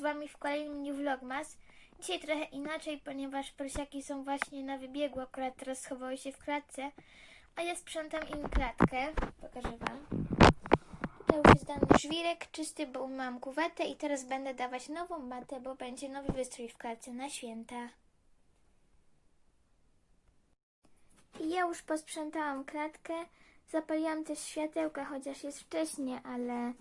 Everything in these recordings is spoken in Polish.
z Wami w kolejnym New Vlogmas. Dzisiaj trochę inaczej, ponieważ prosiaki są właśnie na wybiegu, akurat teraz schowały się w klatce, a ja sprzątam im klatkę. Pokażę Wam. Tutaj już jest dany żwirek czysty, bo umyłam kuwetę i teraz będę dawać nową matę, bo będzie nowy wystrój w klatce na święta. I ja już posprzątałam klatkę, zapaliłam też światełka, chociaż jest wcześnie, ale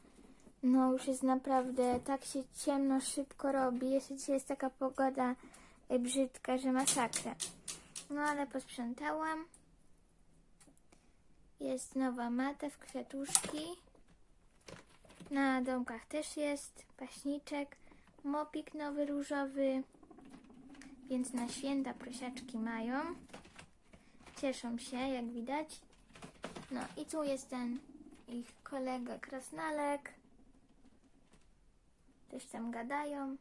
no już jest naprawdę, tak się ciemno szybko robi. Jeszcze dzisiaj jest taka pogoda y, brzydka, że masakra. No ale posprzątałam. Jest nowa mata w kwiatuszki. Na domkach też jest paśniczek, mopik nowy różowy, więc na święta prosiaczki mają. Cieszą się, jak widać. No i tu jest ten ich kolega krasnalek. Też tam gadają.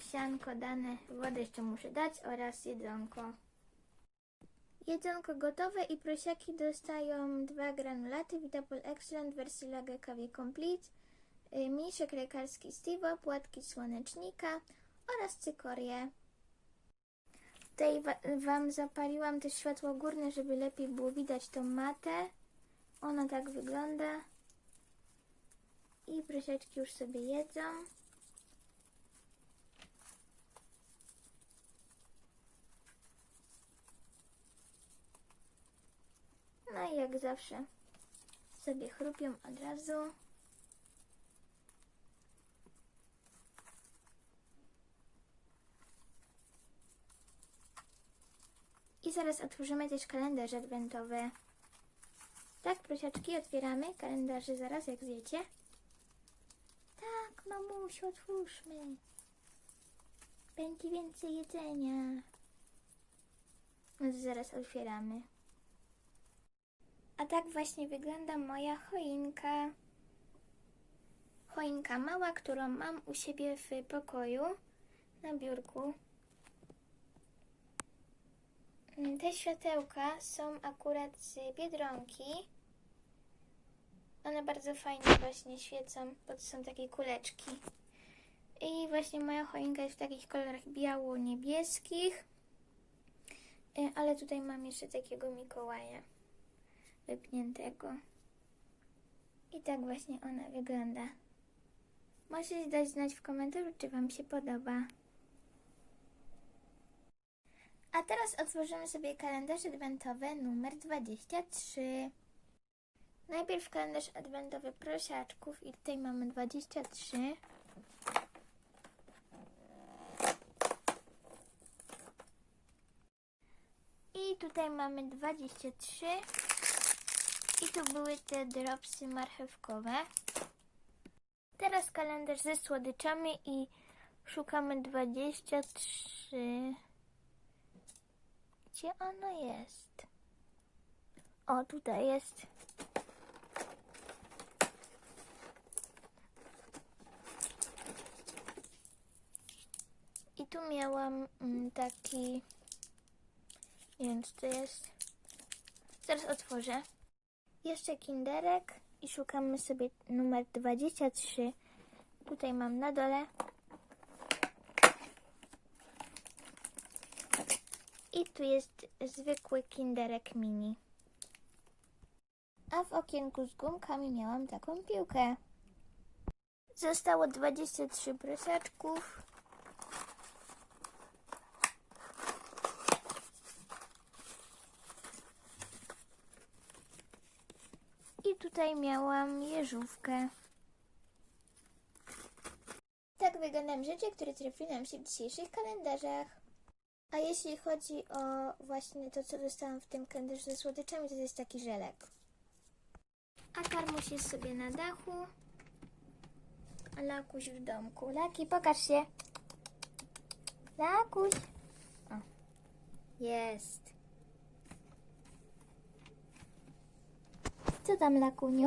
Sianko dane, wodę jeszcze muszę dać oraz jedzonko. Jedzonko gotowe i prosiaki dostają dwa granulaty Vitapol Excellent wersji Lager Kawie Complete, y, mniejszek lekarski Stivo, płatki słonecznika oraz cykorię. Tutaj wa- Wam zapaliłam też światło górne, żeby lepiej było widać tą matę. Ona tak wygląda. I prosiaczki już sobie jedzą. No i jak zawsze sobie chrupią od razu. I zaraz otworzymy też kalendarze adwentowe. Tak, prosiaczki, otwieramy kalendarze zaraz, jak wiecie. Mamusiu, otwórzmy. Będzie więcej jedzenia. No to zaraz otwieramy. A tak właśnie wygląda moja choinka. Choinka mała, którą mam u siebie w pokoju na biurku. Te światełka są akurat z Biedronki. One bardzo fajnie właśnie świecą, bo to są takie kuleczki. I właśnie moja choinka jest w takich kolorach biało-niebieskich. Y, Ale tutaj mam jeszcze takiego Mikołaja wypniętego. I tak właśnie ona wygląda. Możecie dać znać w komentarzu, czy Wam się podoba. A teraz otworzymy sobie kalendarz adwentowy numer 23. Najpierw kalendarz adwentowy prosiaczków i tutaj mamy 23. I tutaj mamy 23. I tu były te dropsy marchewkowe. Teraz kalendarz ze słodyczami i szukamy 23. Gdzie ono jest? O, tutaj jest. Tu miałam mm, taki. Co to jest. Zaraz otworzę. Jeszcze kinderek i szukamy sobie numer 23. Tutaj mam na dole. I tu jest zwykły kinderek mini. A w okienku z gumkami miałam taką piłkę. Zostało 23 prosiaczków. I tutaj miałam jeżówkę. Tak wyglądają rzeczy, które trafiły nam się w dzisiejszych kalendarzach. A jeśli chodzi o właśnie to, co dostałam w tym kalendarzu ze słodyczami, to jest taki żelek. A karmuś jest sobie na dachu. A Lakuś w domku. Laki, pokaż się. Lakuś. O. Jest. Co tam, Lakuniu?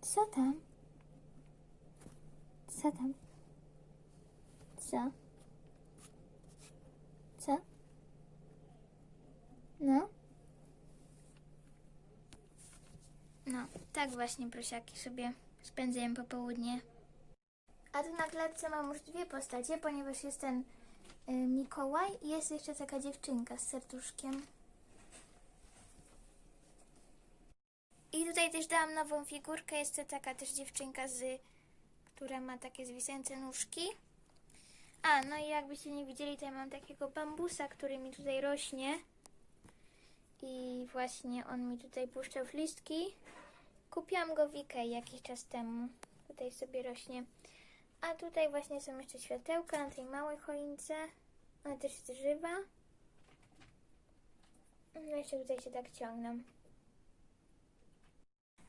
Co tam? Co tam? Co? Co? No? No, tak właśnie prosiaki sobie spędzają popołudnie. A tu na klatce mam już dwie postacie, ponieważ jest ten y, Mikołaj i jest jeszcze taka dziewczynka z serduszkiem. I tutaj też dałam nową figurkę. Jest to taka też dziewczynka, z, która ma takie zwisające nóżki. A, no i jakbyście nie widzieli, ja mam takiego bambusa, który mi tutaj rośnie. I właśnie on mi tutaj puszczał listki. Kupiłam go w Ikei jakiś czas temu. Tutaj sobie rośnie. A tutaj właśnie są jeszcze światełka na tej małej choince. Ona też jest żywa. No jeszcze tutaj się tak ciągną.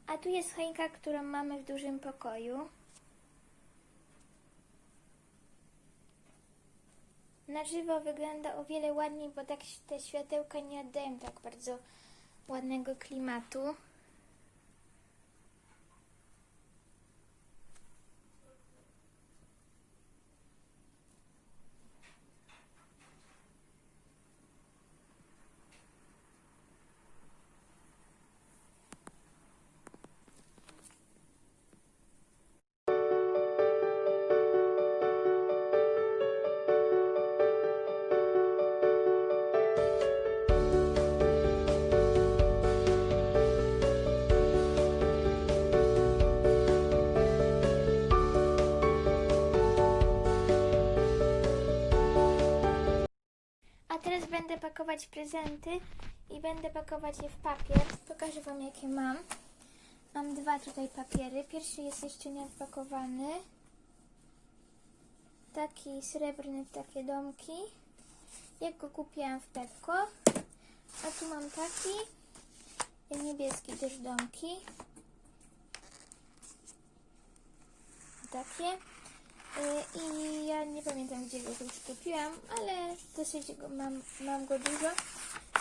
A tu jest choinka, którą mamy w dużym pokoju. Na żywo wygląda o wiele ładniej, bo tak te światełka nie oddają tak bardzo ładnego klimatu. Będę pakować prezenty i będę pakować je w papier. Pokażę Wam jakie mam. Mam dwa tutaj papiery. Pierwszy jest jeszcze nieodpakowany. Taki srebrny w takie domki. Jak go kupiłam w Pepko. A tu mam taki. Niebieski też domki. Takie. Y, I ja nie pamiętam, gdzie go już kupiłam, ale dosyć go mam, mam go dużo,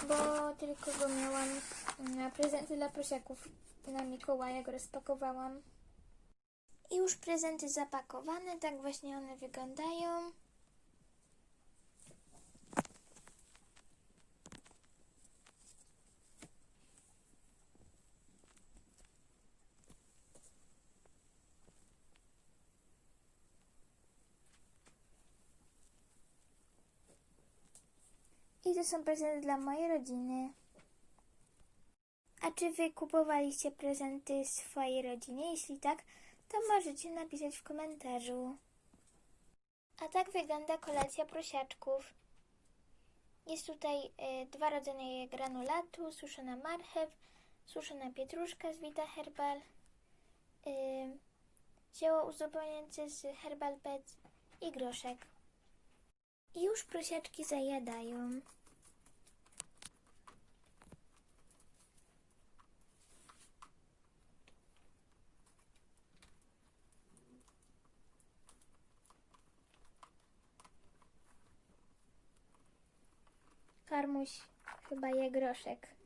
bo tylko go miałam na prezenty dla prosiaków. Na Mikołaja go rozpakowałam. I już prezenty zapakowane, tak właśnie one wyglądają. I to są prezenty dla mojej rodziny. A czy wy kupowaliście prezenty swojej rodzinie? Jeśli tak, to możecie napisać w komentarzu. A tak wygląda kolacja prosiaczków. Jest tutaj e, dwa rodzaje granulatu, suszona marchew, suszona pietruszka z Vita Herbal, e, zioło uzupełniające z Herbal Pets i groszek. Już prosiaczki zajadają. Karmuś chyba je groszek.